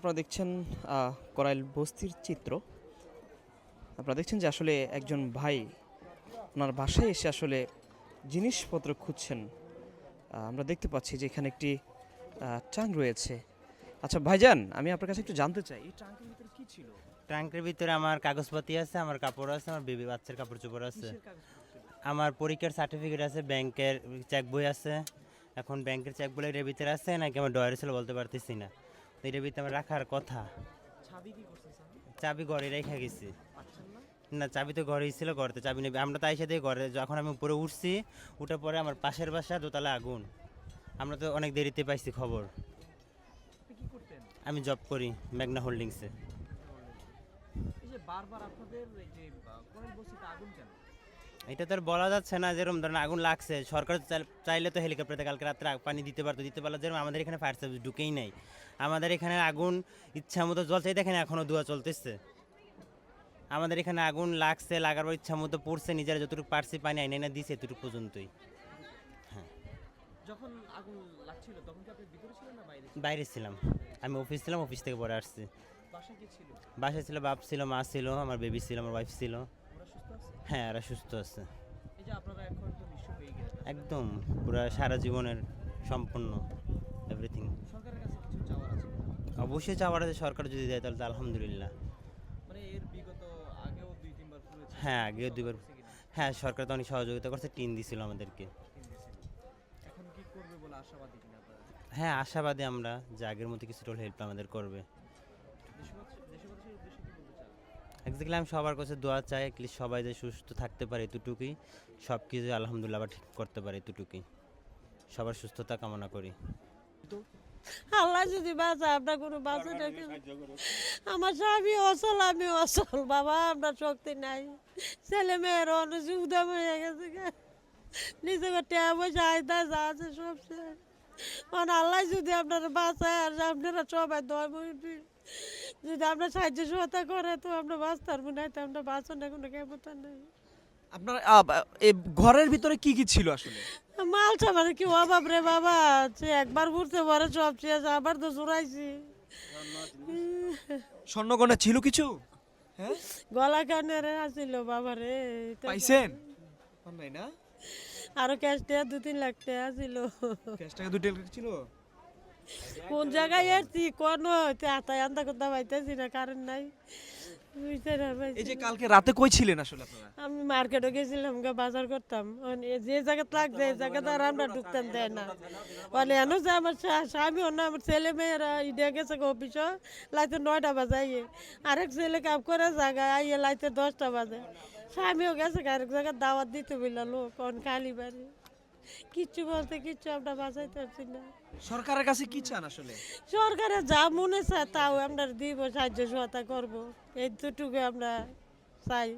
আপনারা দেখছেন করাইল বস্তির চিত্র। আপনারা দেখছেন যে আসলে একজন ভাই ওনার বাসায় এসে আসলে জিনিসপত্র খুঁজছেন। আমরা দেখতে পাচ্ছি যে এখানে একটি ট্রাঙ্ক রয়েছে। আচ্ছা ভাইজান আমি আপনার কাছে একটু জানতে চাই এই ট্রাঙ্কের ভিতরে কি ছিল? ট্রাঙ্কের ভিতরে আমার কাগজপাতি আছে আমার কাপড় আছে আমার বেবি বাচ্চার কাপড় চোপড় আছে? আমার পরীক্ষার সার্টিফিকেট আছে ব্যাংকের চেক বই আছে। এখন ব্যাংকের চেক বই এর ভিতরে আছে নাকি আমার ডয়ারে ছিল বলতে পারতেছি না। তো এটার ভিতরে আমার রাখার কথা। চাবি ঘরে রেখে গেছি। না না চাবি তো ঘরেই ছিল ঘরেতে চাবি নেবে আমরা তাই সাথে ঘরে যখন আমি উপরে উঠছি উঠার পরে আমার পাশের বাসা দোতলা আগুন। আমরা তো অনেক দেরিতে পাইছি খবর। আমি জব করি মেঘনা হোল্ডিংসে। বারবার আপনাদের যে আগুন কেন? এটা তো আর বলা যাচ্ছে না যেরকম ধরেন আগুন লাগছে সরকার চাইলে- তো হেলিকপ্টারে কালকে রাত্রে পানি দিতে পারতো। দিতে পারল যেরকম আমাদের এখানে ফায়ার সার্ভিস ঢুকেই নাই। আমাদের এখানে আগুন ইচ্ছা মতো জ্বলছে এই দেখেন এখনও ধোয়া চলতেছে। আমাদের এখানে আগুন লাগছে লাগার পর ইচ্ছা মতো পড়ছে নিজেরা যতটুকু পারছি পানি আইনে না দিছে এতটুকু পর্যন্তই। হ্যাঁ। যখন আগুন লাগছিল তখন কি আপনি ভিতরে ছিলেন না বাইরে? বাইরে ছিলাম। আমি অফিস ছিলাম অফিস থেকে পরে আসছি। বাসায় কি ছিল? বাসায় ছিল বাপ ছিল মা ছিল আমার বেবি ছিল আমার ওয়াইফ ছিল। হ্যাঁ এরা সুস্থ আছে। এই যে আপনারা এখন তো নিঃস্ব হয়ে গেলেন একদম পুরো সারা জীবনের সম্পূর্ণ এভরিথিং সরকারের কাছে কিছু চাওয়ার আছে অবশ্যই চাওয়ার আছে সরকার যদি দেয় তাহলে তো আলহামদুলিল্লাহ। মানে এর বিগত আগেও দুই তিনবার ফুলেছে হ্যাঁ আগেও দুইবার হ্যাঁ সরকার তো অনেক সহযোগিতা করছে টিন দিছিল আমাদেরকে। এখন কি করবে বলে আশাবাদী কিনা হ্যাঁ আশাবাদী আমরা যে আগের মতো কিছু হেল্প আমাদের করবে দেশবাসী দেশবাসীর উদ্দেশ্যে কি বলতে চান একজাক্টলি আমি সবার কাছে দোয়া চাই, at সবাই যে সুস্থ থাকতে পারে এতটুকুই। সব কিছু আলহামদুলিল্লাহ আবার ঠিক করতে পারে এতটুকুই। সবার সুস্থতা কামনা করি। আল্লাহ যদি বাঁচা আপনার কোনো বাঁচা নাকি আমার স্বামী অসল, আমি অসল। বাবা, আপনার শক্তি নাই। ছেলে মেয়ের অনেক সুবিধা হয়ে গেছে। গা। নিজে টেয়া পয়সা আয়দা যা আছে সব মানে আল্লাহ যদি আপনারা বাঁচায় আর আপনারা সবাই বলবি যদি আপনার সাহায্য সহায়তা করে তো আমরা বাঁচতে পারব না তো আমরা বাঁচো না কোনো ক্ষমতা নেই। আপনার ঘরের ভিতরে কি কি ছিল আসলে? মাল সামান কি অভাব রে বাবা সে একবার ঘুরতে পারে সব শেষ আবার তো চুরাইছি স্বর্ণগণা ছিল কিছু? হ্যাঁ? গলা কানের আসিল বাবা রে পাইছেন? নাই না? আরও ক্যাশ টাকা দু তিন লাখ টাকা ছিল। ক্যাশ টাকা দুটো ছিল? কোন জায়গায় এসছি? কোন? আতায় আন্দা কথা পাইতেছি না কারেন্ট নাই। বুঝতে না পাইছি এই যে কালকে রাতে কই ছিলেন আসলে আপনারা? আমি মার্কেটে গেছিলাম গা বাজার করতাম। যে আমরা ঢুকতাম দেয় না। এনো যে আমার স্বামী অন্য আমার ছেলে মেয়েরা ইডিয়া গেছে অফিস লাইতে নয়টা বাজে আইয়ে। আরেক ছেলে কাম করে জায়গায় আইয়ে লাইতে দশটা বাজে। স্বামীও গেছে গাড়ি জায়গায় দাওয়াত দিতে বলল লোক অন কালি বাড়ি। কিচ্ছু বলতে কিচ্ছু আমরা বাঁচাইতে পারছি না। সরকারের কাছে কি চান আসলে? সরকারের যা মনে চায় তাও আমরা দিব সাহায্য সহায়তা করব। এই দুটুকু আমরা চাই।